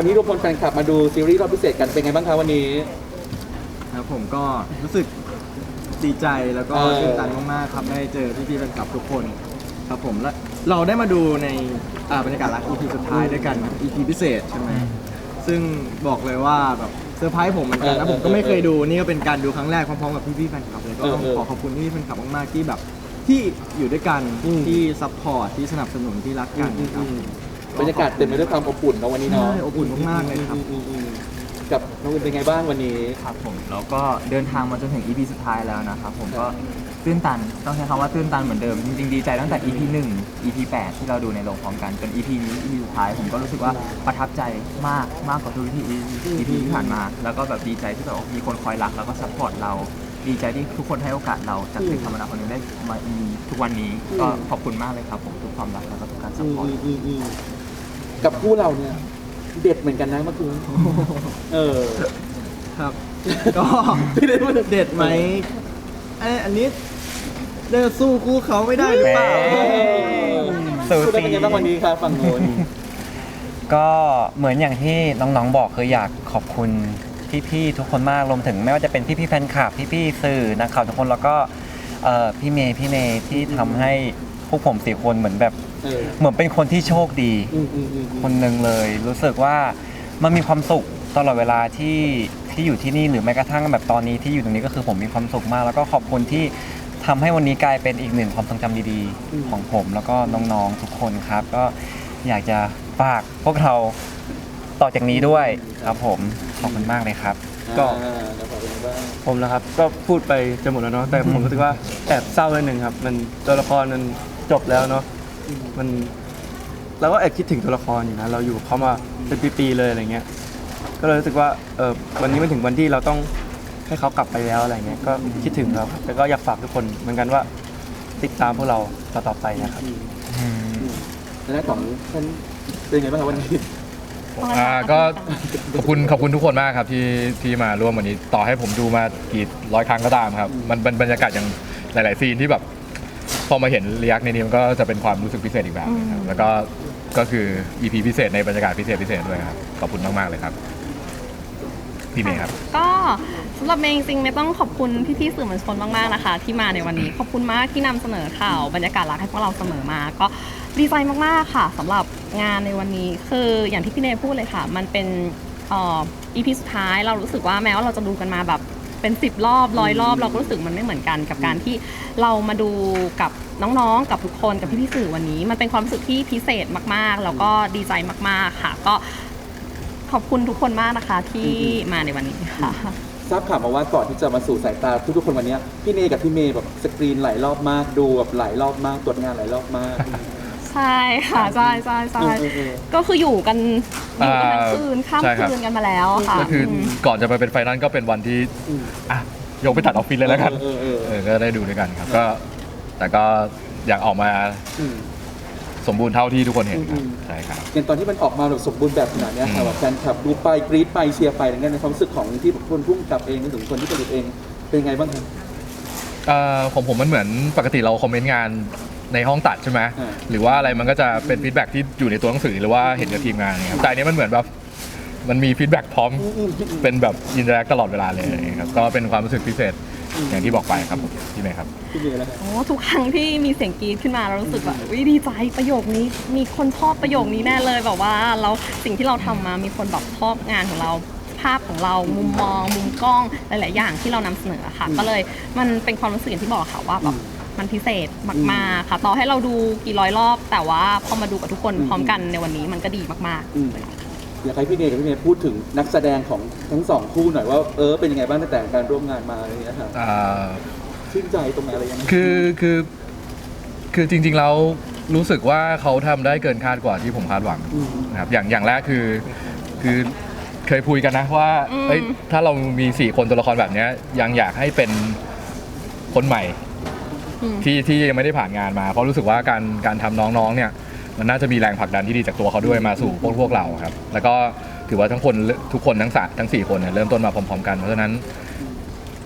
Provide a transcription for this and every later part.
วันนี้รวมพลแฟนคลับมาดูซีรีส์รอบพิเศษกันเป็นไงบ้างคะวันนี้ ครับผมก็รู้สึกดีใจแล้วก็เออ ตื่นตันมากๆครับได้เจอพี่ๆแฟนคลับทุกคนครับผมและเราได้มาดูในอ่าบรรยากาศรัก EP สุดท้ายด้วยกันครับ EP พิเศษใช่ไหมซึ่งบอกเลยว่าแบบเซอร์ไพรส์ผมเหมือนกันเอนะอผมก็ไม่เคยดูนี่ก็เป็นการดูครั้งแรกพร้อมๆกับพี่ๆแฟนคลับเลยก็เออต้องเออขอขอบคุณพี่ๆแฟนคลับมากๆที่แบบที่อยู่ด้วยกันอืมที่ซัพพอร์ตที่สนับสนุนที่รักกันครับ บรรยากาศเต็มไปด้วยความอบอุ่นเนาะวันนี้เนาะใช่อบอุ่นมากๆเลยครับ อืมอืมอืมกับน้องอื่นเป็นไงบ้างวันนี้ ครับผมแล้วก็เดินทางมาจนถึง EP สุดท้ายแล้วนะครับผมครับก็ตื้นตันต้องใช้คำว่าตื้นตันเหมือนเดิมจริงๆดีใจตั้งแต่ EP 1 EP 8 ที่เราดูในโรงพร้อมกันจน EP นี้ EP สุดท้ายผมก็รู้สึกว่าประทับใจมากมากกว่าทุก EP EP ที่ผ่านมา แล้วก็แบบดีใจที่แบบว่ามีคนคอยรักแล้วก็ซัพพอร์ตเรา ดีใจที่ทุกคนให้โอกาสเราจากเด็กธรรมดาคนหนึงได้มามีทุกวันนี้ก็ขอบคุณมากเลยครับผมทุกความรักแล้วก็ทุกการซัพพอร์ต อืมอืม กับคู่เราเนี่ย เด็ดเหมือนกันนะเมื่อคืนเออ ครับ ก็เด็ดไหมเอยอันนี้เลือกสู้คู่เขาไม่ได้หรือเปล่า แหม สูสี เป็นไงบ้างวันนี้ครับฝั่งโน้น ก็เหมือนอย่างที่น้องๆบอกคืออยากขอบคุณพี่ๆทุกคนมากรวมถึงไม่ว่าจะเป็นพี่ๆแฟนคลับพี่ๆสื่อนักข่าวทุกคนแล้วก็เอ่อพี่เมย์พี่เนยที่ทำให้พวกผมสี่คนเหมือนแบบ เออเหมือนเป็นคนที่โชคดี อืมอืมอืมอืมคนหนึ่งเลย รู้สึกว่ามันมีความสุขตลอดเวลาที่ที่อยู่ที่นี่หรือแม้กระทั่งแบบตอนนี้ที่อยู่ตรงนี้ก็คือผมมีความสุขมาก แล้วก็ขอบคุณที่ทำให้วันนี้กลายเป็นอีกหนึ่งความทรงจำดีๆ ของผมแล้วก็น้องๆทุกคนครับ ก็อยากจะฝากพวกเราต่อจากนี้ด้วยครับผมขอบคุณมากเลยครับ ก็ อ่าแล้วบอกเป็นไงบ้างผมนะครับก็พูดไปจะหมดแล้วเนาะแต่ผมรู้สึกว่าแอบเศร้านิดนึงครับ มันตัวละครมันจบแล้วเนาะ มันเราก็แอบคิดถึงตัวละครอยู่นะเราอยู่กับเขามาเป็นปีๆเลยอะไรเงี้ย ก็เลยรู้สึกว่าเออวันนี้มันถึงวันที่เราต้องให้เขากลับไปแล้วอะไรเงี้ยก็คิดถึงเราครับแต่ก็อยากฝากทุกคนเหมือนกันว่าติดตามพวกเราต่อๆไปนะครับในแรกของท่านเป็นไงบ้างครับวันนี้อ่าก็ขอบคุณขอบคุณทุกคนมากครับที่ที่มาร่วมวันนี้ ต่อให้ผมดูมากี่ร้อยครั้งก็ตามครับ มันเป็นบรรยากาศอย่างหลาย ๆ ซีนที่แบบ พอมาเห็นเรียกในนี้มันก็จะเป็นความรู้สึกพิเศษอีกแบบหนึงครับแล้วก็ก็คือ EP พิเศษในบรรยากาศพิเศษพิเศษด้วยครับขอบคุณมากๆเลยครับพี่เมย์ครับก็สำหรับเมย์จริงๆไม่ต้องขอบคุณพี่ๆสื่อมวลชนมากๆนะคะ ที่มาในวันนี้ขอบคุณมากที่นำเสนอข่าวบรรยากาศรักให้พวกเราเสมอมา ก็ดีใจมากๆค่ะสำหรับงานในวันนี้คืออย่างที่พี่เนยพูดเลยค่ะ มันเป็นเอ่อ EP สุดท้ายเรารู้สึกว่าแม้ว่าเราจะดูกันมาแบบ เป็นสิบรอบร้อยรอบเราก็รู้สึกมันไม่เหมือนกันกับการที่เรามาดูกับน้องๆ กับทุกคนกับพี่ๆสื่อวันนี้ มันเป็นความรู้สึกที่พิเศษมากๆ แล้วก็ดีใจมากๆค่ะ ก็ขอบคุณทุกคนมากนะคะที่มาในวันนี้ค่ะ ทราบข่าวมาว่าก่อนที่จะมาสู่สายตาทุกๆคนวันนี้พี่เนยกับพี่เมย์แบบสกรีนหลายรอบมากดูแบบหลายรอบมากตรวจงานหลายรอบมาก ใช่ค่ะใช่ใช่ใช่เออเออเออ ก็คืออยู่กันอยู่กันทั้งอ่าคืนข้ามใช่ครับ คืนกันมาแล้วค่ะก็คืออม ก่อนจะไปเป็นไฟนอลก็เป็นวันที่อืมอะยกไปตัดออฟฟิศเลยแล้วกันเออเออเอเอออก็ได้ดูด้วยกันครับก็ แต่ก็อยากออกมาอืม สมบูรณ์เท่าที่ทุกคนเห็นคอืรับมใช่ครับ อย่างตอนที่มันออกมาแบบสมบูรณ์แบบขนาดเนี้ยค่ะอืม แบบแฟนคลับดูไปกรี๊ดไปเชียร์ไปอะไรเงี้ยในความรู้สึกของที่คนพุ่งกับเองรวมถึงคนที่ผลิตเองเป็นไงบ้างครับ เอ่อของผมมันเหมือนปกติเราคอมเมนต์งาน ในห้องตัดใช่ไหมอ่า หรือว่าอะไรมันก็จะเป็นฟีดแบ็กที่อยู่ในตัวหนังสือหรือว่าเห็นกับทีมงานเนี่ยครับแต่อันนี้มันเหมือนแบบมันมีฟีดแบ็กพร้อมเป็นแบบอินเตอร์แอคตลอดเวลาเลยครับก็เป็นความรู้สึกพิเศษอย่างที่บอกไปครับผมพี่เมย์ครับ พี่เมย์แล้วครับ โอ้ทุกครั้งที่มีเสียงกรี๊ดขึ้นมาเรารู้สึกแบบวิดีใจประโยคนี้ มีคนชอบประโยคนี้แน่เลยแบบว่าเราสิ่งที่เราทำมามีคนแบบชอบงานของเรา ภาพของเรามุมมอง มุมกล้องหลาย ๆ อย่างที่เรานำเสนอค่ะ ก็เลยมันเป็นความรู้สึกอย่างที่บอกค่ะว่าแบบ มันพิเศษมากๆค่ะ ต่อให้เราดูกี่ร้อยรอบ แต่ว่าพอมาดูกับทุกคนพร้อมกันในวันนี้มันก็ดีมากอืมอยากให้พี่เนยกับพี่เมย์พูดถึงนักแสดงของทั้งสองคู่หน่อยว่าเออเป็นยังไงบ้างตั้งแต่การร่วมงานมาอะไรเงี้ยครับอ่าชื่นใจตรงไหนอะไรยังไงคือคือคือจริงๆแล้วรู้สึกว่าเขาทำได้เกินคาดกว่าที่ผมคาดหวังอืมนะครับอย่างอย่างแรกคือคือเคยคุยกันนะว่าเอ้ยถ้าเรามีสี่คนตัวละครแบบเนี้ยยังอยากให้เป็นคนใหม่อืม ที่ที่ยังไม่ได้ผ่านงานมา เพราะรู้สึกว่าการการทำน้องๆเนี่ยมันน่าจะมีแรงผลักดันที่ดีจากตัวเขาด้วยมาสู่พวกพวกเราครับ แล้วก็ถือว่าทั้งคนทุกคนทั้งสามทั้งสี่คนเนี่ยเริ่มต้นมาพร้อมๆกันเพราะฉะนั้น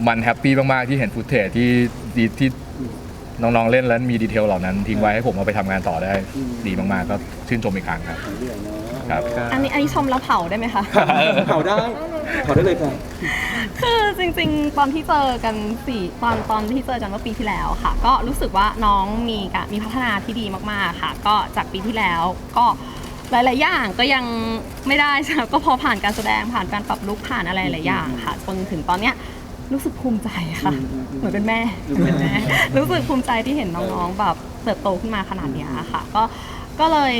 มันแฮปปี้มากๆที่เห็นฟุตเทจที่ดีที่น้องๆเล่นแล้วมีดีเทลเหล่านั้นทิ้งไว้ให้ผมเอาไปทำงานต่อได้อืมดีมากๆ ก็ชื่นชมอีกครั้งครับของเรื่องเนาะครับ อันนี้อันนี้ชมแล้วเผาได้ไหมคะ เผาได้ เผาได้เลยค่ะคือจริงๆ ตอนที่เจอกันสี่ตอนตอนที่เจอกันเมื่อปีที่แล้วค่ะ ก็รู้สึกว่าน้องมีการมีพัฒนาที่ดีมากๆค่ะ ก็จากปีที่แล้วก็หลายๆอย่างก็ยังไม่ได้ใช่ไหมก็พอผ่านการแสดงผ่านการปรับลุกผ่านอะไรหลายอย่างค่ะจนถึงตอนเนี้ยรู้สึกภูมิใจค่ะอืมอืมอืมเหมือนเป็นแม่เป็นแม่รู้สึกภูมิใจที่เห็นน้องๆแบบเติบโตขึ้นมาขนาดเนี้ยค่ะ ก็ก็เลย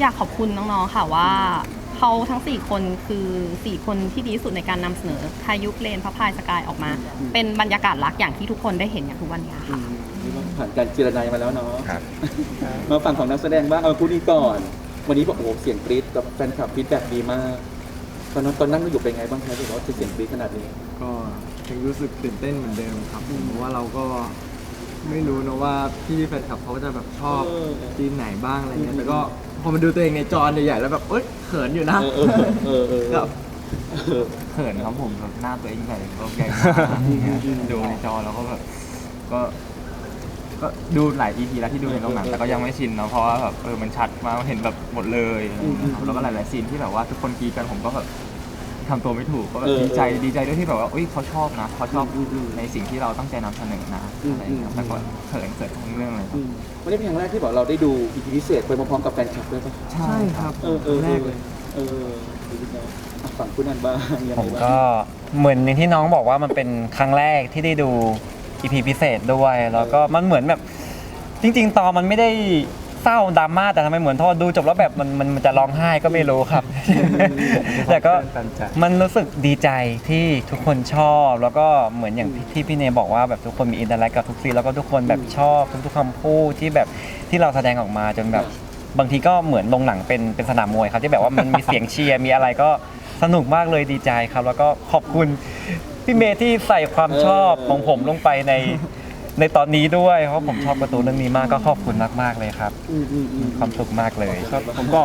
อยากขอบคุณน้องๆค่ะว่า เขาทั้ง 4 คนคือ 4 คนที่ดีที่สุดในการนำเสนอพายุเลนพระพายสกายออกมา เป็นบรรยากาศรักอย่างที่ทุกคนได้เห็นอย่างทุกวันเนี้ยอืค่ะมนี่ว่าผ่านการเจรนายมาแล้วเนาะ ครับ มาฝั่งของนักแสดงบ้างเอาคู่นี้ก่อน วันนี้บอกโอ้โหเสียงกรี๊ดกับแฟนคลับฟีดแบ็กดีมาก ตอนนั้นตอนนั่งอยู่เป็นไงบ้างครับที่บอกว่าจะเสียงกรี๊ดขนาดนี้ ก็ยังรู้สึกตื่นเต้นเหมือนเดิมครับเพราะว่าเราก็ ไม่รู้นะว่าพี่แฟนคลับเขาจะแบบชอบเออทีมไหนบ้างอะไรเงี้ยแต่ก็พอมาดูตัวเองในจอใหญ่ๆแล้วแบบเอ้ยเขินอยู่นะเออเออเออเออ ครับเออเขินครับผมแบบหน้าตัวเองใหญ่ก็ใหญ่มากเนี่ยดูในจอแล้วก็แบบก็ก็ดูหลาย EP แล้วที่ดูในโรงหนังแต่ก็ยังไม่ชินเนาะเพราะว่าแบบเออมันชัดมากเห็นแบบหมดเลยอะไรอย่างเงี้ยครับแล้วก็หลายๆซีนที่แบบว่าทุกคนกรีดกันผมก็แบบ ทำตัวไม่ถูกก็แบบเออดีใจดีใจด้วยที่แบบว่าอุ้ยเขาชอบนะเขาชอบอืมอืมในสิ่งที่เราตั้งใจนำเสนอนะอืมอะไรอย่างเงี้ยอืม แต่ก็เขินเขินทั้งเรื่องเลยครับอืมวันนี้เป็นครั้งแรกที่บอกเราได้ดูอีพีพิเศษไปพร้อมๆกับแฟนคลับด้วยปะใช่ครับเออเออแรกเลย เออดีนะอะฝั่งคุณนันบ้างยังผไงมบ้าง ก็เหมือนอย่างที่น้องบอกว่ามันเป็นครั้งแรกที่ได้ดู EP พิเศษด้วย แล้วก็มันเหมือนแบบจริง ๆ ตอนมันไม่ได้ เศร้าดราม่าแต่ทำไมเหมือนทอดูจบแล้วแบบมันมันมันจะร้องไห้ก็ไม่รู้ครับ แต่ก็ตันใจมันรู้สึกดีใจที่ทุกคนชอบแล้วก็เหมือนอย่างที่พี่เนยบอกว่าแบบทุกคนมีอินเตอร์แอคกับทุกซีนแล้วก็ทุกคนแบบชอบทุกๆคำพูดที่แบบที่เราแสดงออกมาจนแบบบางทีก็เหมือนลงหนังเป็นเป็นสนามมวยครับที่แบบว่ามันมีเสียงเชียร์มีอะไรก็สนุกมากเลยดีใจครับ แล้วก็ขอบคุณพี่เมย์ที่ใส่ความชอบของผมลงไปใน ในตอนนี้ด้วยเพราะผมชอบการ์ตูนเรื่องนี้มากก็ขอบคุณมากๆเลยครับอืมอืมอืม มีความสุขมากเลย ครับผมก็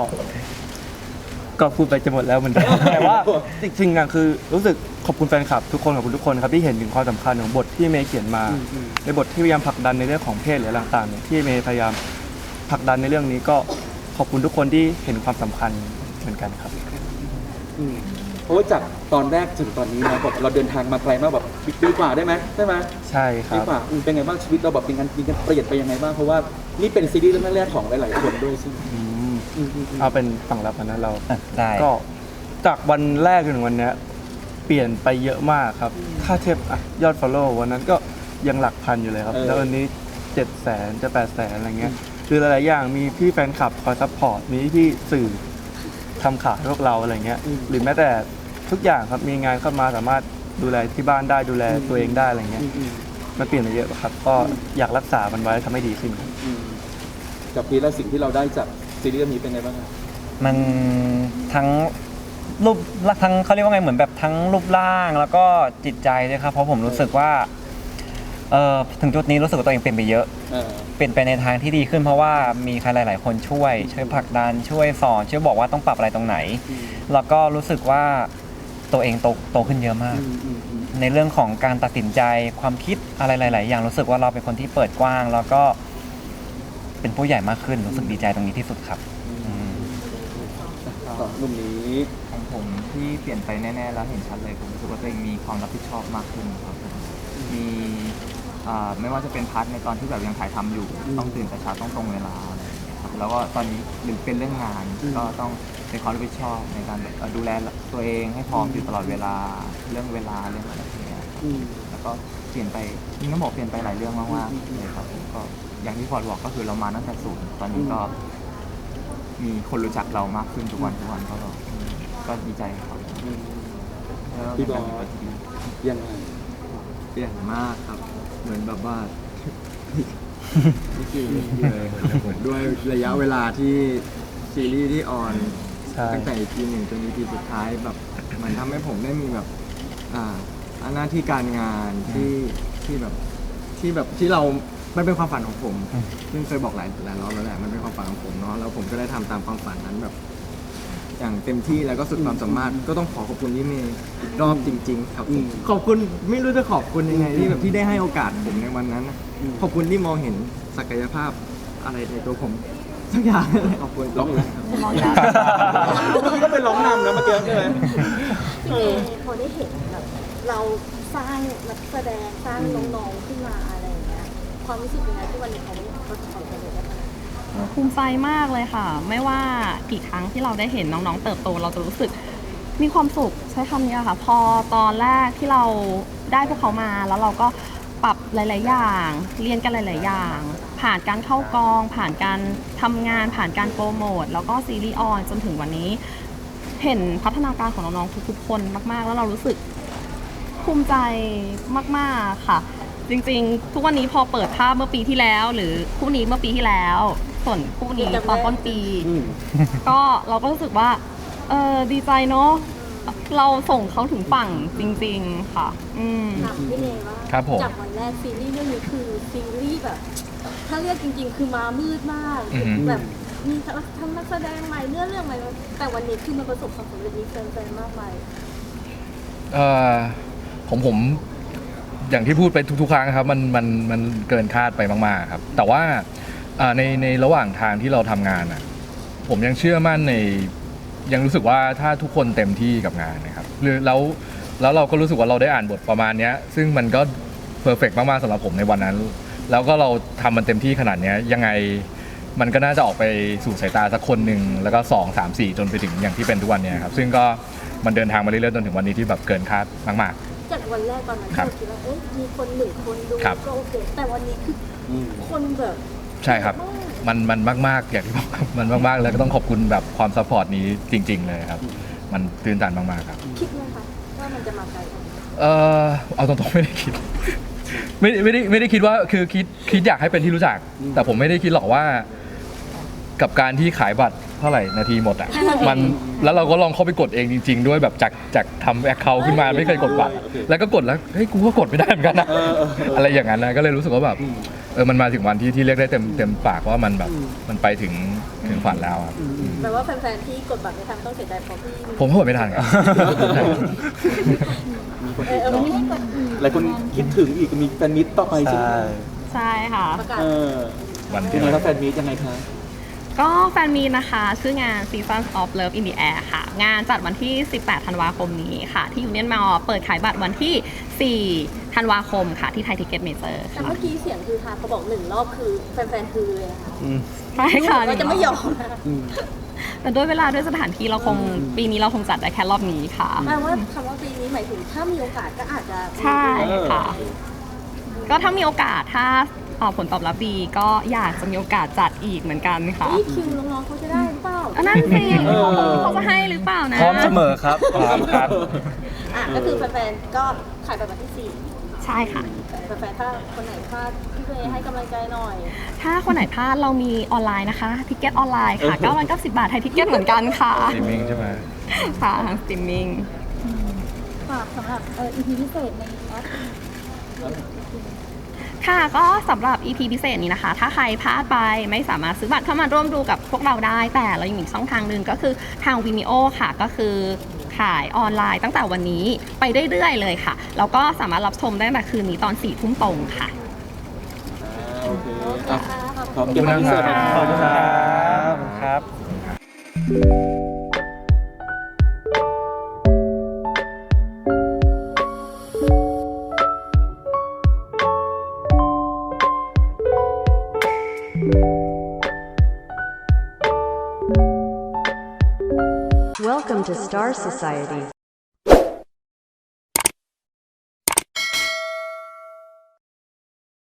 ก็พูดไปจะหมดแล้วเหมือนกัน แต่ว่าจริงๆอะคือรู้สึกขอบคุณแฟนคลับทุกคนขอบคุณทุกคนครับที่เห็นถึงความสำคัญของบทที่เมย์เขียนมา อืมอืม ในบทที่พยายามผลักดันในเรื่องของเพศหรืออะไรต่างๆเนี่ยที่เมย์พยายามผลักดันในเรื่องนี้ก็ขอบคุณทุกคนที่เห็นความสำคัญเหมือนกันครับ อืม เพราะว่าจากตอนแรกถึงตอนนี้นะแบบเราเดินทางมาไกลมากแบบปีกว่าได้ไหมใช่ไหมใช่คปีรับ กว่าอืมเป็นไงบ้างชีวิตเราแบบมีการมีการเปลี่ยนไปยังไงบ้างเพราะว่านี่เป็นซีรีส์เรื่องแรกของหลายๆคนด้วยใช่ไหมอืมอืมอืมอืม เอาเป็นฝั่งรับนะเรา อะได้ก็จากวันแรกจนถึงวันเนี้ยเปลี่ยนไปเยอะมากครับ ถ้าเทียบอะยอด follow วันนั้นก็ยังหลักพันอยู่เลยครับ เออแล้ววันนี้7 0 0 0 0 0จะ8 0 0 0 0อะไรเงี้ย คือหลายๆอย่างมีพี่แฟนคลับคอยซัพพอร์ต มีพี่สื่อ ทำข่าวให้พวกเราอะไรเงี้ย หรือแม้แต่ทุกอย่างครับมีงานเข้ามาสามารถดูแลที่บ้านได้ดูแลตัวเองได้อะไรเงี้ยอืมอืมมันเปลี่ยนไปเยอะครับก็อยากรักษามันไว้ทำให้ดีขึ้นครับอืมกับพีแล้วสิ่งที่เราได้จากซีรีส์เรื่องนี้เป็นไงบ้างครับมันทั้งรูปทั้งเขาเรียกว่าไงเหมือนแบบทั้งรูปร่างแล้วก็จิตใจด้วยครับเพราะผมรู้สึกว่า เออถึงจุดนี้รู้สึกว่าตัวเองเปลี่ยนไปเยอะ เออ เปลี่ยนไปในทางที่ดีขึ้นเพราะว่ามีใครหลาย ๆ คนช่วย ช่วยผลักดันช่วยสอนช่วยบอกว่าต้องปรับอะไรตรงไหน อืม แล้วก็รู้สึกว่าตัวเองโตโตขึ้นเยอะมาก อืมอืมอืมในเรื่องของการตัดสินใจความคิดอะไรหลาย ๆ อย่างรู้สึกว่าเราเป็นคนที่เปิดกว้าง แล้วก็เป็นผู้ใหญ่มากขึ้นรู้สึกดีใจตรงนี้ที่สุดครับอืม สองหนุ่มนี้ของผมที่เปลี่ยนไปแน่ ๆ แล้วเห็นชัดเลยผมรู้สึกว่าตัวเองมีความรับผิดชอบมากขึ้นครับผมมี อ่าไม่ว่าจะเป็นพาร์ทในตอนที่แบบยังถ่ายทำอยู่ ต้องตื่นแต่เช้าต้องตรงเวลาอะไรอย่างเงี้ยครับแล้วก็ตอนนี้หรือเป็นเรื่องงานก็ต้องเป็นความรับผิดชอบในการแบบเอ่อดูแลตัวเองให้พร้อมอยู่ตลอดเวลาเรื่องเวลาเรื่องอะไรอย่างเงี้ย อืม แล้วก็เปลี่ยนไปจริงๆต้องบอกเปลี่ยนไปหลายเรื่องมากๆเลยครับผมก็อย่างที่พอร์ตบอกก็คือเรามาตั้งแต่ศูนย์ตอนนี้ก็ มีคนรู้จักเรามากขึ้นทุกวันทุกวันก็อืมก็ดีใจครับอืม แล้วก็พี่เป็นบอสการปฏิบัติที่ดี ยังไง เปลี่ยนมากครับ เหมือนแบบว่านี่คือเลยด้วยระยะเวลาที่ซีรีส์ที่ออน ใช่ ตั้งแต่ EP หนึ่งจน EP สุดท้ายแบบมันทำให้ผมได้มีแบบ อ่าหน้าที่การงานที่ที่แบบที่แบบที่เรามันเป็นความฝันของผมซึ่งเคยบอกหลายหลายรอบแล้วแหละมันเป็นความฝันของผมเนาะแล้วผมก็ได้ทำตามความฝันนั้นแบบ อย่างเต็มที่แล้วก็สุดความสามารถก็ต้องขอขอบคุณที่เมย์อีกรอบจริง ๆ ครับอืมขอบคุณไม่รู้จะขอบคุณยังไงที่แบบที่ได้ให้โอกาสผมในวันนั้นนะอืมขอบคุณที่มองเห็นศักยภาพอะไรในตัวผมสักอย่างเลยขอบคุณร้องร้องยากก็เป็นร้องนำนะเมื่อกี้ใช่ไหมพี่เอพอได้เห็นแบบเราสร้างนักแสดงสร้างน้องๆขึ้นมาอะไรอย่างเงี้ยความรู้สึกเป็นไงที่วันนี้เขาประสบความสำเร็จได้ขนาดนี้ ภูมิใจมากเลยค่ะ ไม่ว่ากี่ครั้งที่เราได้เห็นน้องๆ เติบโต เราจะรู้สึกมีความสุขใช้คำนี้ค่ะ พอตอนแรกที่เราได้พวกเขามาแล้วเราก็ปรับหลาย ๆ อย่าง เรียนกันหลาย ๆ อย่าง ผ่านการเข้ากอง ผ่านการทำงาน ผ่านการโปรโมท แล้วก็ซีรีส์ออนจนถึงวันนี้ เห็นพัฒนาการของน้อง ๆ ทุก ๆ คนมาก ๆ แล้วเรารู้สึกภูมิใจมาก ๆ ค่ะ จริง ๆ ทุกวันนี้พอเปิดภาพเมื่อปีที่แล้ว หรือคู่นี้เมื่อปีที่แล้ว ส่วนคู่นี้ตอนต้นปีอืมก็เราก็รู้สึกว่า เออดีใจเนาะเราส่งเขาถึงฝั่งจริง ๆ ค่ะ อืมถามพี่เนว่าครับผม จากวันแรกซีรีส์เรื่องนี้คือซีรีส์แบบ ถ้าเรียกจริง ๆ คือมามืดมากอือหือแบบมีทั้งนักแสดงใหม่เนื้อเรื่องใหม่แต่วันนี้คือมันประสบความสำเร็จมีแฟนๆมากมายเอ่อผมผมอย่างที่พูดไปทุกๆครั้งครับ มันมันมันเกินคาดไปมากๆครับ แต่ว่า อ่าในในระหว่างทางที่เราทำงานอะผมยังเชื่อมั่นในยังรู้สึกว่าถ้าทุกคนเต็มที่กับงานนะครับหรือแล้วแล้วเราก็รู้สึกว่าเราได้อ่านบทประมาณเนี้ย ซึ่งมันก็เพอร์เฟกมากๆสำหรับผมในวันนั้น แล้วก็เราทำมันเต็มที่ขนาดเนี้ยยังไงมันก็น่าจะออกไปสู่สายตาสักคนหนึ่งแล้วก็สองสามสี่จนไปถึงอย่างที่เป็นทุกวันเนี้ยครับซึ่งก็มันเดินทางมาเรื่อยๆจนถึงวันนี้ที่แบบเกินคาดมากๆจากวันแรกตอนนั้นครับเราคิดว่าเอ๊ะมีคนหนึ่งคนดูครับ ก็โอเค แต่วันนี้คืออืมคนแบบ ใช่ครับ มันมันมากๆอย่างที่บอกครับมันมากๆแล้วก็ต้องขอบคุณแบบความซัพพอร์ตนี้จริง ๆ เลยครับ มันตื่นตันมากๆครับ คิดไหมคะว่ามันจะมาไกลขนาดนี้เออเอาตรงๆไม่ได้คิด ไม่ไม่ได้ไม่ได้คิดว่าคือคิดคิดอยากให้เป็นที่รู้จัก แต่ผมไม่ได้คิดหรอกว่า กับการที่ขายบัตรเท่าไหร่นาทีหมดอะ มันแล้วเราก็ลองเข้าไปกดเองจริง ๆ ด้วยแบบจากจากทำแอคเคาท์ขึ้นมาไม่เคยกดบัตรแล้วก็กดแล้วเฮ้ยกูก็กดไม่ได้เหมือนกันนะเออเออเออออะไรอย่างนั้นนะก็เลยรู้สึกว่าแบบ อืม เออมันมาถึงวันที่ที่เรียกได้เต็มเต็มปากว่ามันแบบมันไปถึงถึงฝันแล้วครับ แปลว่าแฟนๆที่กดบัตรไม่ทันต้องเสียใจเพราะพี่ผมก็กดไม่ทันครับเออเออมันไม่ได้กดหลายคนคิดถึงอีกมีแฟนมิตต่อไปใช่ไหมใช่ค่ะประกาศเออวันยัที่งไงครับแฟนมิตยังไงคะ ก็แฟนมีนะคะ ชื่องาน Seasons of Love in the Air ค่ะ งานจัดวันที่ 18 ธันวาคมนี้ค่ะ ที่ยูเนียนมอเปิดขายบัตรวันที่ 4 ธันวาคมค่ะ ที่ไทยทิเก็ตเมเจอร์แต่ค่ะเมื่อกี้เสียงคือฮาเขาบอกหนึ่งรอบคือแฟนๆคือเลยค่ะใช่ค่ะเราจะไม่ยอมนะแต่ด้วยเวลาด้วยสถานที่เราคงปีนี้เราคงจัดได้แค่รอบนี้ค่ะ แปลว่าคำว่าปีนี้หมายถึงถ้ามีโอกาสก็อาจจะใช่ค่ะ ก็ถ้ามีโอกาสถ้า เอ่อผลตอบรับดีก็อยากจะมีโอกาสจัดอีกเหมือนกันค่ะ นี่คิวน้องๆเขาจะได้หรือเปล่าอันนั้นสิเออ เขาจะให้หรือเปล่านะ พร้อมเสมอครับพร้อมครับ อะก็คือแฟนๆก็ขายไปวันที่สี่ใช่ค่ะ แฟนๆถ้าคนไหนพลาดพี่เวย์ให้กำลังใจหน่อย ถ้าคนไหนพลาดเรามีออนไลน์นะคะ ทิเก็ตออนไลน์ค่ะ990บาทไทยทิเก็ตเหมือนกันค่ะสตรีมมิ่งใช่ไหม ค่ะทางสตรีมมิ่ง ฝากสำหรับเอ่อ EP พิเศษในแอป ค่ะก็สำหรับ EP พิเศษนี้นะคะ ถ้าใครพลาดไปไม่สามารถซื้อบัตรเข้ามาร่วมดูกับพวกเราได้ แต่เรายังมีอีกช่องทางหนึ่งก็คือทาง Vimeo ค่ะก็คือขายออนไลน์ตั้งแต่วันนี้ไปเรื่อยๆเลยค่ะ แล้วก็สามารถรับชมได้ตั้งแต่คืนนี้ตอน4ี่ทุ่มตรงค่ะโอเคโอเคอะค่ะขอบขอบคุณคุณมากขอบคุณค่ะขอบคุณครับ Society.